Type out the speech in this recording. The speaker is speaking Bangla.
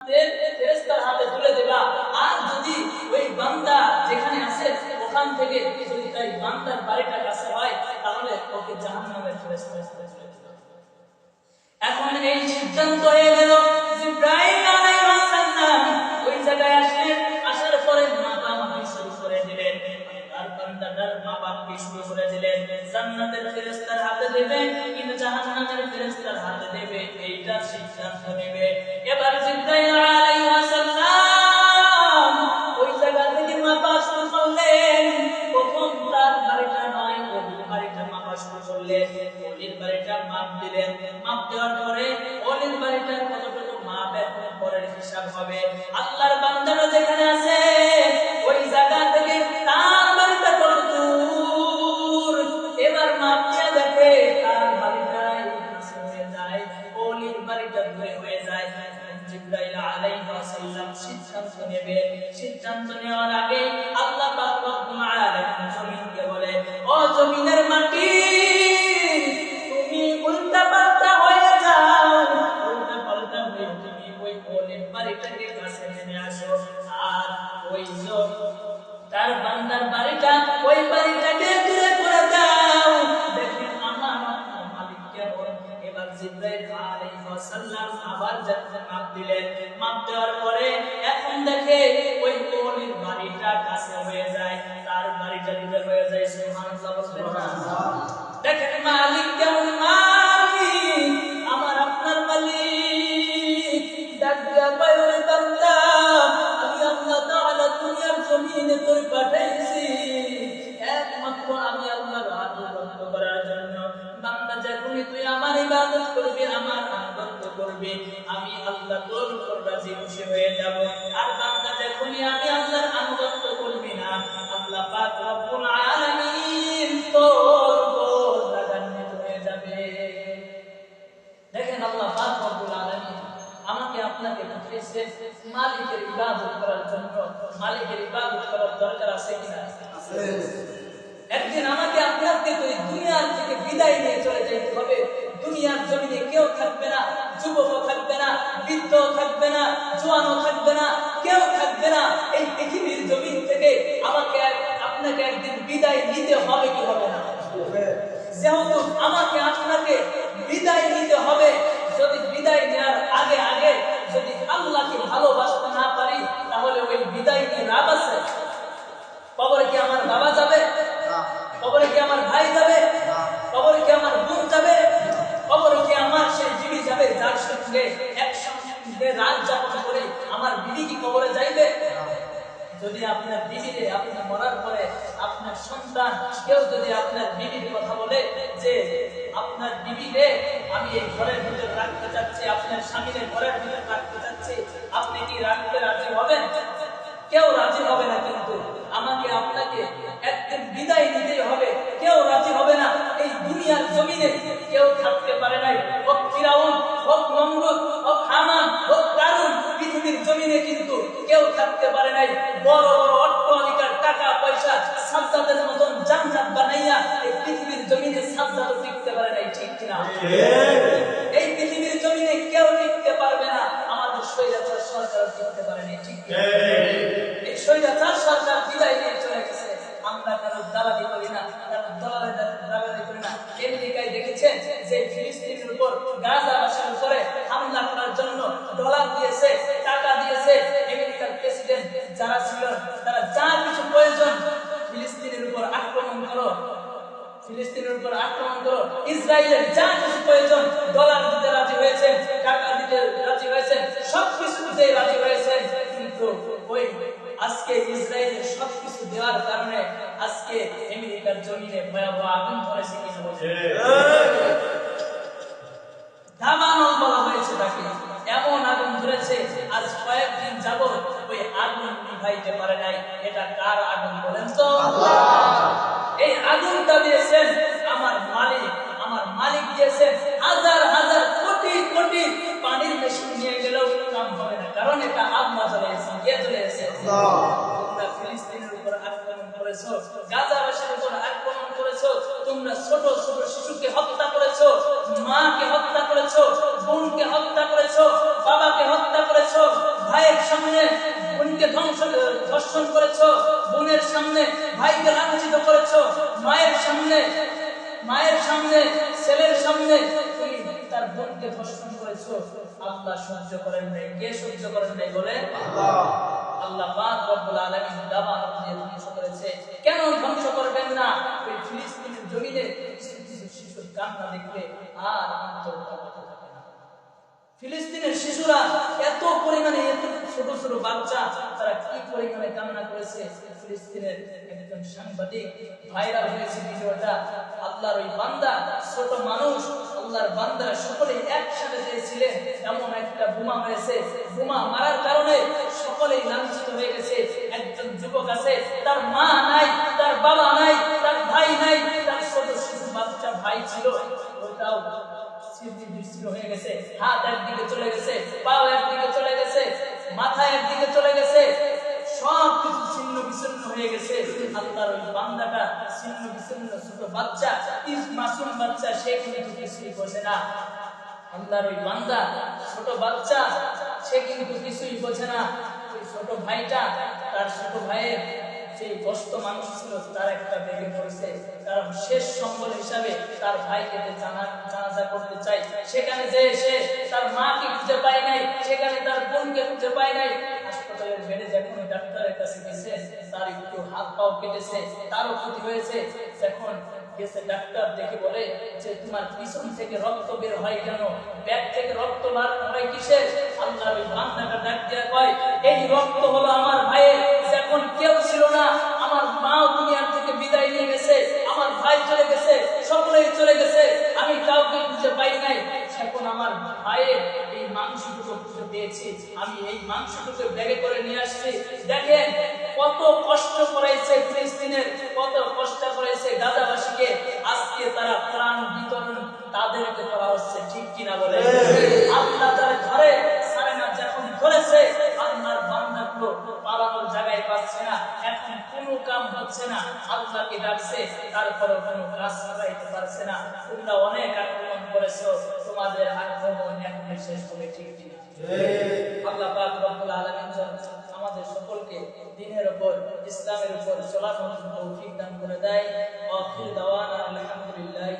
ফেরেশতার হাতে তুলে দেবা। আর যদি ওই বান্দা যেখানে আছে, ওখান থেকে যদি তাই বান্দার বাড়িটা কাছে হয়, তাহলে ওকে জাহান্নামের ফেরেশতার হাতে তুলে দেবা। এখন এই সিদ্ধান্ত হয়ে গেল, জিব্রাইল আলাইহিস ওই জায়গায় আসলেন আসার পরে মাপামাপি শুরু করে দিলেন। তার বান্দাটার মাপামাপি শুরু করে দিলেন। জান্নাতের ফেরেশতার হাতে দেবে কিন্তু জাহান্নামের ফেরেশতার হাতে দেবে এইটা সিদ্ধান্ত নেবে। পরের হিসাব হবে। আল্লাহর বান্দারা যেখানে আছে, ওই জায়গা থেকে তার এবার দেখে তার বাড়িটা কাছে হয়ে যায়, অলির বাড়িটা হয়ে যায়। সিদ্ধান্ত নেবে। সিদ্ধান্ত নেওয়ার আগে আল্লাহ জমিনকে বলে, ও জমিনের মাটি ওই বাড়িটাকে দূরে করে দাও দেখেন আমার মালিক কেমন এবার জিব্রাইল আলাইহিস সালাম আবার যখন মাপ দিলেন। মাপ দেওয়ার পরে এখন দেখে ওই কোলির বাড়িটা কাছে হয়ে যায় তার বাড়িটা দূরে হয়ে যায় সুবহানাল্লাহ বলবেন দেখেন মালিক কেমন মালিক আমার ইবাদত করবি আমার আনুগত্য করবি। আমি আল্লাহ তোর উপর রাজি খুশি হয়ে যাব। আর বান্দা যখনই আমি আল্লাহর আনুগত্য করবি না আল্লাহ পাক রব্বুল আলামিন তোর উপর রাগান্বিত হয়ে যাবে। দেখেন আল্লাহ পাক রব্বুল আলামিন আমাকে আপনাকে পাঠিয়েছে মালিকের ইবাদত করার জন্য। মালিকের ইবাদত করার দরকার আছে কিনা একদিন আমাকে আপনাকে তো এই দুনিয়ার থেকে বিদায় নিয়ে চলে যেতে হবে। দুনিয়ার জমিনে কেউ থাকবে না যুবকও থাকবে না বৃদ্ধ থাকবে না জোয়ানও থাকবে না কেউ থাকবে না। এই পৃথিবীর জমিন থেকে আমাকে আপনাকে একদিন বিদায় নিতে হবে কি হবে না? যেহেতু আমাকে আপনাকে বিদায় নিতে হবে যদি বিদায় নেওয়ার আগে আগে যদি আল্লাহকে ভালোবাসতে না পারি তাহলে ওই বিদায় নিয়ে লাভ আছে? কবরে কি আমার বাবা যাবে? কবরে কি আমার ভাই যাবে? একসঙ্গে রাত যাপন করে আমার বিবি কি কবরে যাইবে? যদি আপনার বিবিরে আপনি মরার পরে আপনার সন্তান, কেউ যদি আপনার বিবির কথা বলে যে, আপনার বিবিরে আমি এই ঘরের ভিতরে রাখতে চাচ্ছি, আপনার স্বামীদের ঘরের ভিতরে রাখতে চাচ্ছি থাকতে পারে নাই। বড় বড় অট্টালিকার টাকা পয়সা সাজ্জাদের মতন জান্নাত বানাইয়া এই পৃথিবীর জমিনে সাজ্জাদও টিকতে পারে নাই ঠিক কিনা? এই পৃথিবীর জমিনে কেউ টিকতে পারবে না আমাদের স্বৈরাচার সরকার টিকতে পারে নাই ঠিক এই স্বৈরাচার সরকার বিদায় নিয়ে চলে গেছে। আমরা কারও দালালি করি না কারও দলালি দালালি করি না। আমেরিকায় দেখেছেন যে ফিলিস্তিনের উপর গাজাবাসীর উপরে হামলা করার জন্য ডলার দিয়েছে টাকা দিয়েছে আমেরিকার যারা ছিল তারা যা কিছু প্রয়োজন ফিলিস্তিনের উপর আক্রমণ করো। ফিলিস্তিনের উপর আক্রমণ করো। ইসরায়েলের যা কিছু প্রয়োজন ডলার দিতে রাজি হয়েছেন টাকা দিতে রাজি হয়েছেন সব কিছু দিতে রাজি হয়েছেন। কিন্তু ওই আজকে ইসরায়েলের সব কিছু দেওয়ার কারণে আজকে আমেরিকার জমিনে ভয়াবহ আগুন ধরেছে কিছু বলছে দাবানল বলা হয়েছে তাকে। এমন আগুন ধরেছে আজ কয়েকদিন যাব ওই আগুন নিভাইতে পারে নাই। এটা কার আগুন বলেন তো? এই আগুনটা দিয়েছেন আমার মালিক। আমার মালিক দিয়েছেন হাজার হাজার কোটি কোটি পানির মেশিন নিয়ে গেলেও কাম হবে না। কারণ এটা চলে কে চলে তোমরা ফিলিস্তিনের উপর আক্রমণ করেছ গাজাবাসীর উপর আক্রমণ করেছ তোমরা ছোট ছোট শিশুকে হত্যা করেছ মাকে হত্যা করেছ বোনকে হত্যা করেছ বাবাকে হত্যা করেছ সামনে বোনকে ধ্বংস ধর্ষণ করেছ, বোনের সামনে ভাইকে লাঞ্ছিত করেছ, মায়ের সামনে মায়ের সামনে, ছেলের সামনে তার বোনকে ধর্ষণ করেছ। আল্লাহ সহ্য করেন নাই। কে সহ্য করেন নাই বলে? আল্লাহ ধ্বংস করেছে। কেন ধ্বংস করবেন না? ওই ফিলিস্তিনের জমিনে শিশুর কান্না দেখলে আর ফিলিস্তিনের শিশুরা এত পরিমাণে ছোট ছোট বাচ্চা, তারা কি পরিমাণে কান্না করেছে? ফিলিস্তিনের একজন সাংবাদিক ভাইরাল হয়েছে ভিডিওটা। আল্লাহর ওই বান্দা, ছোট মানুষ, আল্লাহর বান্দারা সকলে একসাথে চেয়েছিলেন এমন একটা বোমা হয়েছে। বোমা মারার কারণে সকলেই লাঞ্ছিত হয়ে গেছে। একজন যুবক আছে, তার মা নাই, তার বাবা নাই, তার ভাই নাই, তার ছোট শিশু বাচ্চা ভাই ছিল। ওটাও স্মৃতি বিস্তীর্ণ হয়ে গেছে। হাত একদিকে চলে গেছে, পাও একদিকে চলে মাথা একদিকে চলে গেছে, সব কিছু ছিন্ন বিচ্ছিন্ন হয়ে গেছে। আল্লাহর ওই বান্দাটা ছিন্ন বিচ্ছিন্ন ছোট বাচ্চা, ইস মাসুম বাচ্চা, সে কিন্তু কিছুই বোঝে না। আল্লাহর ওই বান্দা ছোট বাচ্চা, সে কিন্তু কিছুই বোঝে না। ওই ছোট ভাইটা, তার ছোট ভাইয়ের সেই কষ্ট মানুষ ছিল, তার একটা বেগে পড়েছে। কারণ শেষ সম্বল হিসাবে তার ভাইকে যে জানা জানাজা করতে চাই সেখানে যে সে তার মাকে খুঁজে পায় নাই, সেখানে তার বোনকে খুঁজে পায় নাই। হাসপাতালের বেডে যখন ডাক্তারের কাছে গেছে, তার একটু হাত পাও কেটেছে, তারও ক্ষতি হয়েছে। গেছে ডাক্তার দেখে বলে যে, তোমার পিছন থেকে রক্ত বের হয় কেন? ব্যাগ থেকে রক্ত বার হয় কিসের? আল্লাহর ওই বান্দাটা ডাক কয়, এই রক্ত হলো আমার ভাইয়ের ভাই চলে গেছে সকলেই চলে গেছে। আমি কাউকে খুঁজে পাই নাই। এখন আমার ভাইয়ের এই মাংসটুকু খুঁজে পেয়েছি। আমি এই মাংসটুকু ব্যাগে করে নিয়ে আসছি। দেখেন কত কষ্ট করেছে ফিলিস্তিনের কত কষ্ট করেছে গাজাবাসীকে। আজকে তারা প্রাণ বিতরণ তাদেরকে করা হচ্ছে ঠিক কিনা বলে আল্লাহ তার হচ্ছে না, আল্লাহকে ডাকছে তারপরে কোনো কাজ করাইতে পারছে না। তোমরা অনেক আক্রমণ করেছ, তোমাদের আক্রমণ এখন শেষ হবে ঠিক আল্লাহ পাক রব্বুল আমাদের সকলকে দিনের উপর, ইসলামের উপর চলাফল তৌফিক দান করে দেয়। আখির দাওয়ানা আলহামদুলিল্লাহি